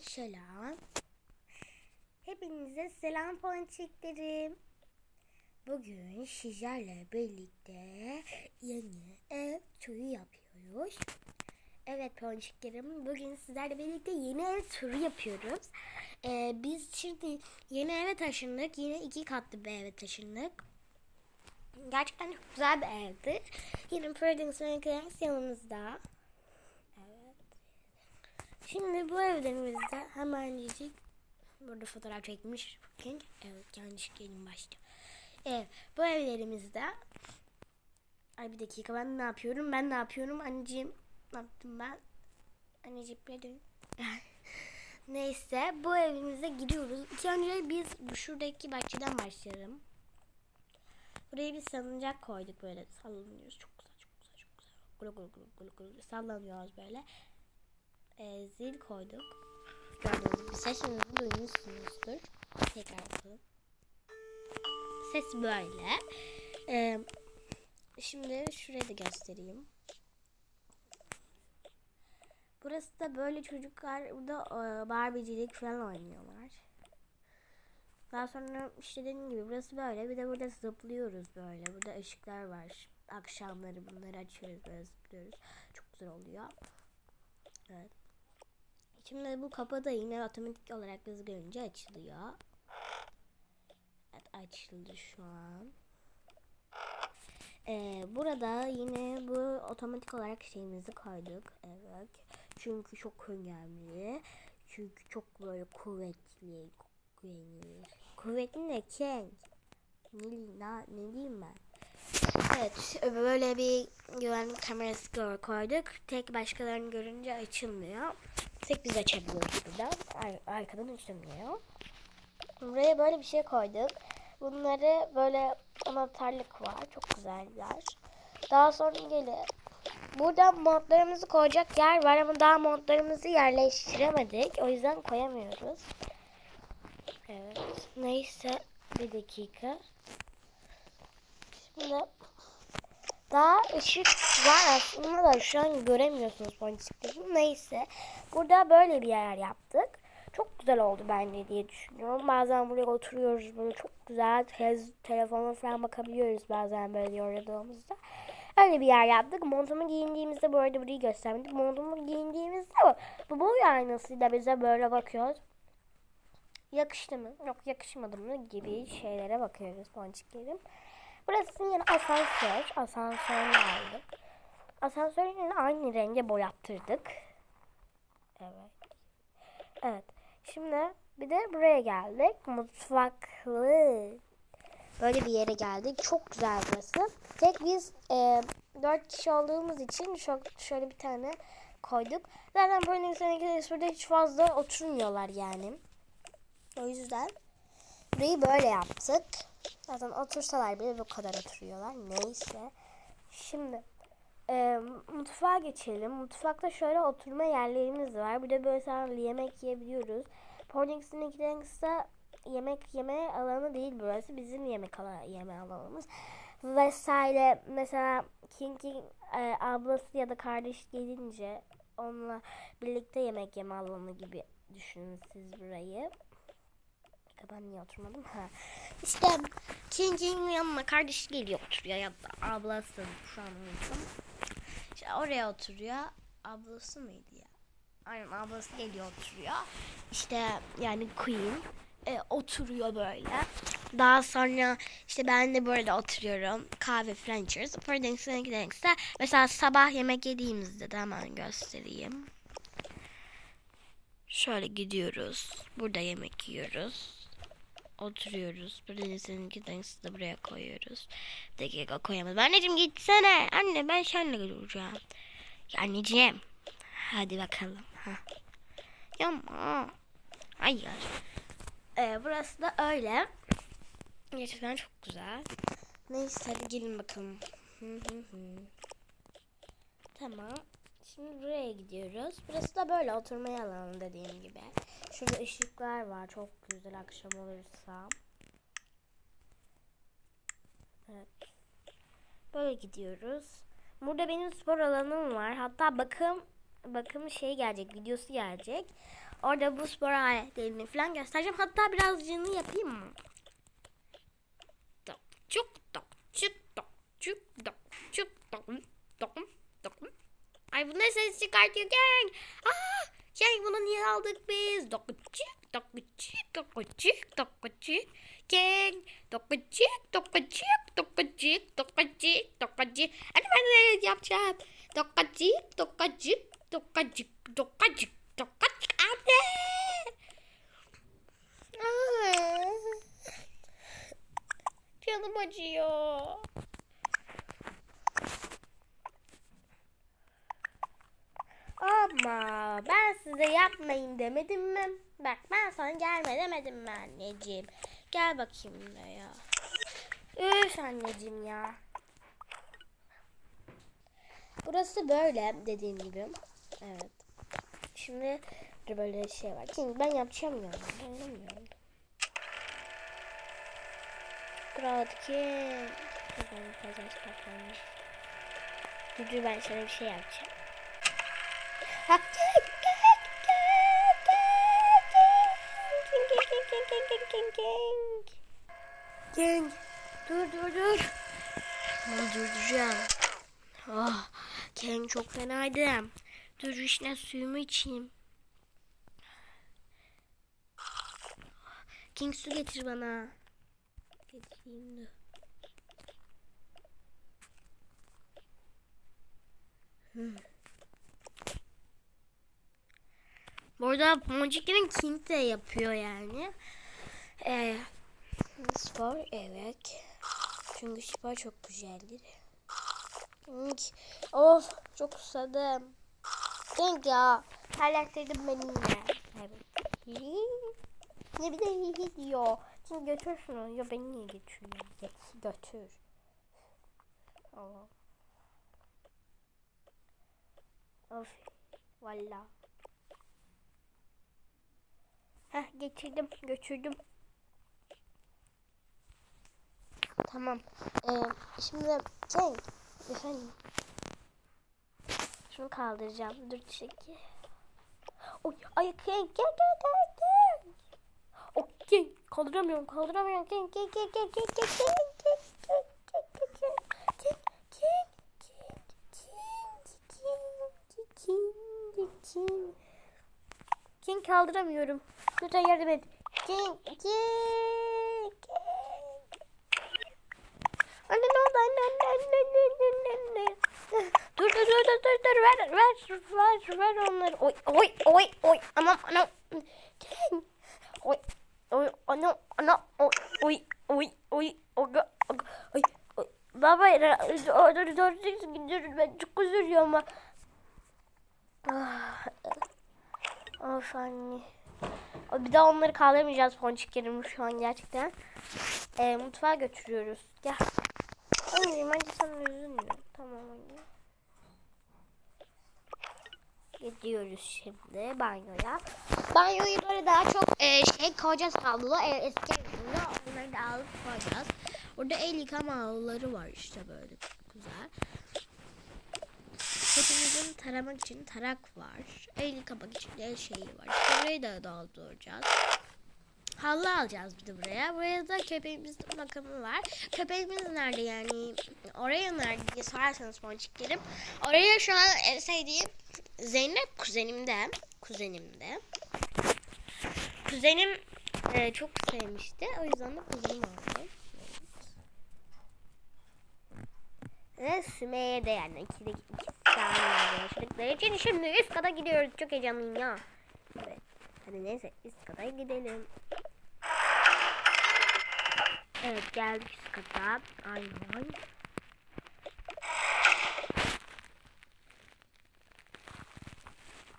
selam. Hepinize selam ponçiklerim. Bugün sizlerle birlikte yeni ev turu yapıyoruz. Evet ponçiklerim bugün sizlerle birlikte yeni ev turu yapıyoruz. Ee, biz şimdi yeni eve taşındık. Yine iki katlı bir eve taşındık. Gerçekten çok güzel bir evdi. Yine Prudence Clarence yanımızda. Şimdi bu evlerimizde hemencik burada fotoğraf çekmiş. Bakın. Evet yanlış gelin başta. Evet bu evlerimizde Ay bir dakika ben ne yapıyorum? Ben ne yapıyorum? Anneciğim ne yaptım ben? Anneciğim ne dön? Neyse bu evimize giriyoruz. İlk önce biz şuradaki bahçeden başlayalım. Buraya bir salıncak koyduk böyle sallanıyoruz. Çok güzel çok güzel çok güzel. Gulu gulu gulu gulu gulu sallanıyoruz böyle. Ee, zil koyduk. Gördüğünüz sesimizi duymuşsunuzdur. Tekrar bakalım. Ses böyle. Ee, şimdi şurayı da göstereyim. Burası da böyle çocuklar burada e, barbicilik falan oynuyorlar. Daha sonra işte dediğim gibi burası böyle. Bir de burada zıplıyoruz böyle. Burada ışıklar var. Akşamları bunları açıyoruz böyle zıplıyoruz. Çok güzel oluyor. Evet. Şimdi bu kapı da yine otomatik olarak biz görünce açılıyor. Evet açıldı şu an. Ee, burada yine bu otomatik olarak şeyimizi koyduk. Evet. Çünkü çok önemli. Çünkü çok böyle kuvvetli. Güvenilir. Kuvvetli ne King? Ne, ne, ne diyeyim ben? Evet böyle bir güvenlik kamerası koyduk. Tek başkalarını görünce açılmıyor. Tek biz açabiliyoruz buradan. Ar- arkadan açılmıyor. Buraya böyle bir şey koyduk. Bunları böyle anahtarlık var. Çok güzeller. Daha sonra gelin. Burada montlarımızı koyacak yer var ama daha montlarımızı yerleştiremedik. O yüzden koyamıyoruz. Evet. Neyse bir dakika. Şimdi daha ışık var aslında da şu an göremiyorsunuz boncukları. Neyse. Burada böyle bir yer yaptık. Çok güzel oldu bence diye düşünüyorum. Bazen buraya oturuyoruz böyle çok güzel tez, telefona falan bakabiliyoruz bazen böyle yoradığımızda. Öyle bir yer yaptık. Montumu giyindiğimizde bu arada burayı göstermedik. Montumu giyindiğimizde bu boy aynasıyla bize böyle bakıyoruz. Yakıştı mı? Yok yakışmadı mı? Gibi şeylere bakıyoruz ponçiklerim. Burası yine asansör. Asansörünü aldık. Asansörü yine aynı renge boyattırdık. Evet. Evet. Şimdi bir de buraya geldik. Mutfaklı. Böyle bir yere geldik. Çok güzel burası. Tek biz e, 4 kişi olduğumuz için çok şöyle bir tane koyduk. Zaten böyle insanlar burada hiç fazla oturmuyorlar yani. O yüzden burayı böyle yaptık. Zaten otursalar bile bu kadar oturuyorlar. Neyse. Şimdi e, mutfağa geçelim. Mutfakta şöyle oturma yerlerimiz var. Bir de böyle sadece yemek yiyebiliyoruz. Pornings'in ikidenkse yemek yeme alanı değil burası. Bizim yemek alanı, yeme alanımız. Vesaire. Mesela King'in e, ablası ya da kardeş gelince onunla birlikte yemek yeme alanı gibi düşünün siz burayı. Ben niye oturmadım? Ha. İşte King'in yanına kardeş geliyor oturuyor ya da ablası şu an unuttum. İşte oraya oturuyor. Ablası mıydı ya? Aynen ablası geliyor oturuyor. İşte yani Queen e, oturuyor böyle. Daha sonra işte ben de böyle oturuyorum. Kahve falan içiyoruz. Pardon's'a giderekse mesela sabah yemek yediğimizde de hemen göstereyim. Şöyle gidiyoruz. Burada yemek yiyoruz. Oturuyoruz. Burada seninki dengesi de buraya koyuyoruz. Dakika koyamadım. Anneciğim gitsene. Anne ben seninle duracağım. Ya anneciğim. Hadi bakalım. Ha. Yapma. Hayır. Ee, burası da öyle. Gerçekten çok güzel. Neyse hadi gelin bakalım. Tamam. Şimdi buraya gidiyoruz. Burası da böyle oturmaya alanı dediğim gibi. Şurada ışıklar var. Çok güzel akşam olursa. Evet. Böyle gidiyoruz. Burada benim spor alanım var. Hatta bakım bakım şey gelecek, videosu gelecek. Orada bu spor aletlerini falan göstereceğim. Hatta birazcını yapayım mı? Çuk, tok, çuk, tok, çuk, tok, çuk, tok, tok, tok. Ay bu ne ses çıkartıyor gang? Aa, şey bunu niye aldık biz? Dokucuk, dokucuk, dokucuk, dokucuk. Gang, dokucuk, dokucuk, dokucuk, dokucuk, dokucuk. Hadi ben de yapacağım. Dokucuk, dokucuk, dokucuk, dokucuk, dokucuk. Anne! Aa, Canım acıyor. Ama ben size yapmayın demedim mi? Bak ben sana gelme demedim mi anneciğim? Gel bakayım buraya. Üf anneciğim ya. Burası böyle dediğim gibi. Evet. Şimdi böyle şey var. King ben yapacağım ya. Ben bilmiyorum. Kral. Dur dur, ben sana bir şey yapacağım. King, dur dur dur. Ben durduracağım. Oh, King çok fenaydı. Dur işine suyumu içeyim. King su getir bana. Getireyim de. Hmm. Bu arada Moncik'in King de yapıyor yani. Ee, spor evet. Çünkü spor çok güzeldir. King. Of çok susadım. King ya. Hallettirdim benimle. Evet. Ne bir de iyi diyor. King götür şunu. Ya beni niye götürüyor? Götür. Allah. Of. Valla. Heh getirdim götürdüm. Tamam. Ee, şimdi Cenk. Efendim. Şunu kaldıracağım. Dur çekil. Oy, ay Cenk gel gel gel gel. O Cenk kaldıramıyorum kaldıramıyorum. Cenk Cenk Cenk Cenk Cenk Cenk Cenk Cenk King kaldıramıyorum. Lütfen yardım et. King, King, Anne ne oldu anne anne anne anne anne anne. Dur dur dur dur dur dur ver ver ver ver onları. Oy oy oy oy anam anam. King. Oy oy anam anam oy oy oy oy oga oga oy. Baba dur dur dur dur ben çok üzülüyorum ama. Ah. Of anne. Bir daha onları kaldıramayacağız ponçiklerim şu an gerçekten. Ee, mutfağa götürüyoruz. Gel. Anneciğim hadi sen üzülme. Tamam anne. Gidiyoruz şimdi banyoya. Banyoyu böyle daha çok e, şey koyacağız havlu. E, eski evimde onları da alıp koyacağız. Orada el yıkama havluları var işte böyle güzel. Hepimizin taramak için tarak var. El yıkamak için el şeyi var. Burayı da dolduracağız. Halı alacağız bir de buraya. Buraya da köpeğimizin bakımı var. Köpeğimiz nerede yani? Oraya nerede diye sorarsanız ponçiklerim. Oraya şu an en sevdiğim Zeynep kuzenimde. Kuzenimde. Kuzenim e, çok sevmişti. O yüzden de kuzenim aldım. Ve Sümeyye de yani ikili iki yaşadıkları için şimdi üst kata gidiyoruz. Çok heyecanlıyım ya. Evet. Hadi neyse üst kata gidelim. Evet geldik üst kata. Aynen.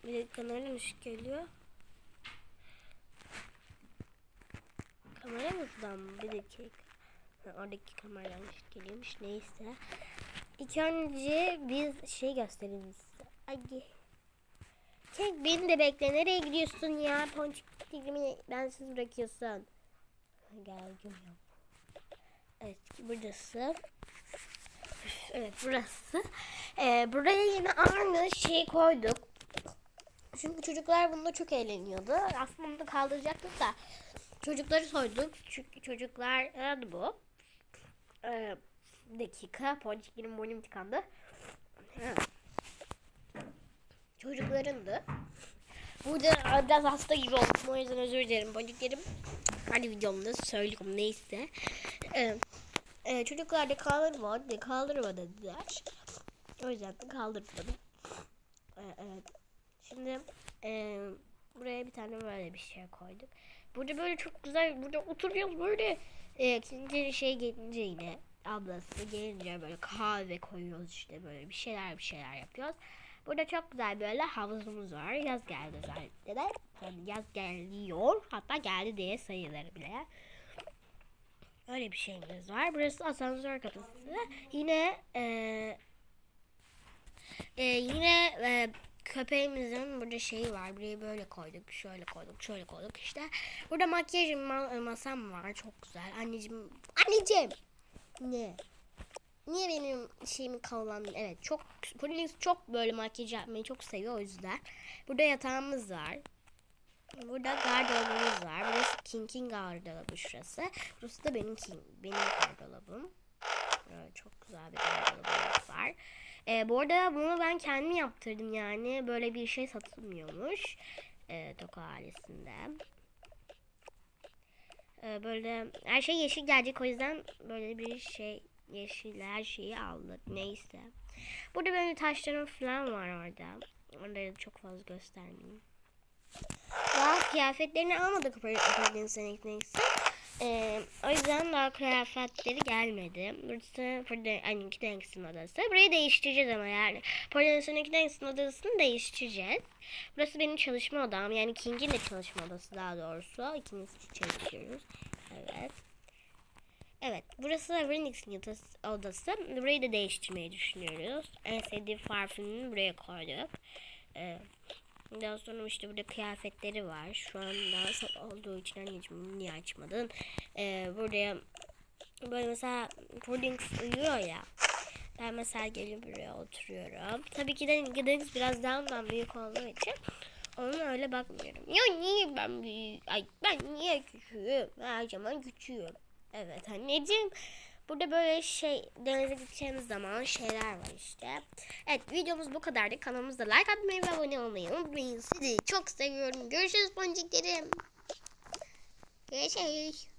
Bir dakika nereden ışık geliyor? Kamera mı? Bir dakika. Ha, oradaki kameradan ışık geliyormuş. Neyse. İlk önce biz şey gösterelim size. Ay. Çek beni de bekle. Nereye gidiyorsun ya? Ponçik dilimi bensiz bırakıyorsun. Geldim ya. Evet burası. Evet burası. Ee, buraya yine aynı şey koyduk. Çünkü çocuklar bunda çok eğleniyordu. Aslında bunu kaldıracaktık da çocukları soyduk. Çünkü çocuklar bu? Ee, dakika. Ponçiklerin boynum tıkandı. Çocuklarındı. Burada biraz hasta gibi oldum. O yüzden özür dilerim. Boncuklarım hadi videomda söylüyorum neyse. Ee, e, çocuklar da kaldırma, de kaldırma dediler. O yüzden de kaldırmadım. Ee, evet. Şimdi e, buraya bir tane böyle bir şey koyduk. Burada böyle çok güzel burada oturuyoruz böyle e, ikinci şey gelince yine ablası gelince böyle kahve koyuyoruz işte böyle bir şeyler bir şeyler yapıyoruz. Burada çok güzel böyle havuzumuz var. Yaz geldi özellikle de. Yani yaz geliyor. Hatta geldi diye sayılır bile. Öyle bir şeyimiz var. Burası asansör kapısı. Yine eee e, yine e, köpeğimizin burada şeyi var. Burayı böyle koyduk, şöyle koyduk, şöyle koyduk işte. Burada makyaj ma- masam var. Çok güzel. Anneciğim, anneciğim. Ne? Niye benim şeyimi kullandın? Evet çok Poliniz çok böyle makyaj yapmayı çok seviyor o yüzden. Burada yatağımız var. Burada gardırobumuz var. Burası King'in gardırobu şurası. Burası da benim King, benim gardırobum. Evet, çok güzel bir gardırobumuz var. Ee, bu arada bunu ben kendim yaptırdım yani. Böyle bir şey satılmıyormuş. Ee, Toko ailesinde. Ee, böyle her şey yeşil gelecek o yüzden böyle bir şey yeşil her şeyi aldık neyse. Burada böyle taşlarım falan var orada. Onları çok fazla göstermeyeyim. Daha kıyafetlerini almadık Pardon neyse. Ee, o yüzden daha kıyafetleri gelmedi. Burası Anne'ninki Denks'in odası. Burayı değiştireceğiz ama yani. Pardon Denks'in odasını değiştireceğiz. Burası benim çalışma odam. Yani King'in de çalışma odası daha doğrusu. İkimiz çalışıyoruz. Evet. Evet. Burası Renix'in odası. Burayı da değiştirmeyi düşünüyoruz. En sevdiğim parfümünü buraya koyduk. Ee, daha sonra işte burada kıyafetleri var. Şu an daha sabah olduğu için anneciğim niye açmadın? Ee, buraya böyle mesela Puddings uyuyor ya. Ben mesela gelip buraya oturuyorum. Tabii ki de Puddings biraz daha ondan büyük olduğu için ona öyle bakmıyorum. Ya niye ben büyük? Ay ben niye küçüğüm? Her zaman küçüğüm. Evet anneciğim. Burada böyle şey denize gideceğimiz zaman şeyler var işte. Evet videomuz bu kadardı. Kanalımıza like atmayı ve abone olmayı unutmayın. Sizi çok seviyorum. Görüşürüz boncuklarım. Görüşürüz.